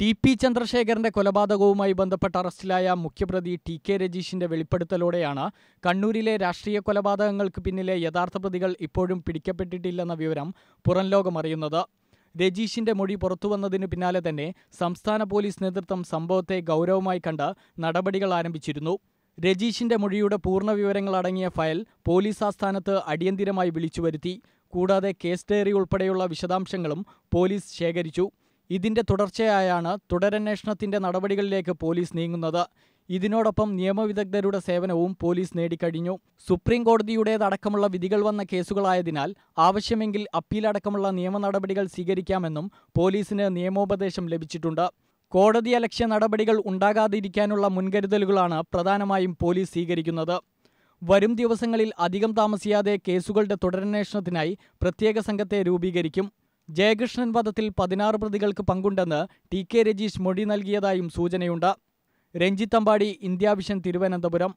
T P ചന്ദ്രശേഖരന്റെ കൊലപാതകവുമായി ബന്ധപ്പെട്ട് അറസ്റ്റിലായ മുഖ്യപ്രതി ടി കെ രജീഷിന്റെ വെളിപ്പെടുത്തലോടെയാണ് കണ്ണൂരിലെ രാഷ്ട്രീയ കൊലപാതകങ്ങൾക്ക് പിന്നിലെ യഥാർത്ഥ പ്രതികൾ ഇപ്പോഴും പിടിക്കപ്പെട്ടിട്ടില്ലെന്ന വിവരം പുറം ലോകമറിയുന്നത് രജീഷിന്റെ മൊഴി പുറത്തുവന്നതിന് പിന്നാലെ തന്നെ സംസ്ഥാന പോലീസ് നേതൃത്വം സംഭവത്തെ ഗൗരവമായി കണ്ട് നടപടികൾ ആരംഭിച്ചിരുന്നു. രജീഷിന്റെ മൊഴിയുടെ പൂർണ വിവരങ്ങൾ അടങ്ങിയ ഫയൽ പോലീസ് ആസ്ഥാനത്ത് അടിയന്തിരമായി വിളിച്ചുവരുത്തി കൂടാതെ കേസ് ഡയറി ഉൾപ്പെടെയുള്ള വിശദാംശങ്ങളും പോലീസ് ശേഖരിച്ചു. ഇതിന്റെ തുടർച്ചയായാണ് തുടരന്വേഷണത്തിന്റെ നടപടികളിലേക്ക് പോലീസ് നീങ്ങുന്നത്. ഇതിനോടൊപ്പം നിയമവിദഗ്ധരുടെ സേവനവും പോലീസ് നേടിക്കഴിഞ്ഞു. സുപ്രീം കോടതിയുടേതടക്കമുള്ള വിധികൾ വന്ന കേസുകളായതിനാൽ ആവശ്യമെങ്കിൽ അപ്പീലടക്കമുള്ള നിയമ നടപടികൾ സ്വീകരിക്കാമെന്നും പോലീസിന് നിയമോപദേശം ലഭിച്ചിട്ടുണ്ട്. കോടതിയലക്ഷ്യ നടപടികൾ ഉണ്ടാകാതിരിക്കാനുള്ള മുൻകരുതലുകളാണ് പ്രധാനമായും പോലീസ് സ്വീകരിക്കുന്നത്. വരും ദിവസങ്ങളിൽ അധികം താമസിയാതെ കേസുകളുടെ തുടരന്വേഷണത്തിനായി പ്രത്യേക സംഘത്തെ രൂപീകരിക്കും. ജയകൃഷ്ണൻ വധത്തിൽ പതിനാറ് പ്രതികൾക്ക് പങ്കുണ്ടെന്ന് ടി കെ രജീഷ് മൊഴി നൽകിയതായും സൂചനയുണ്ട്. രഞ്ജിത്തമ്പാടി ഇന്ത്യാവിഷൻ തിരുവനന്തപുരം.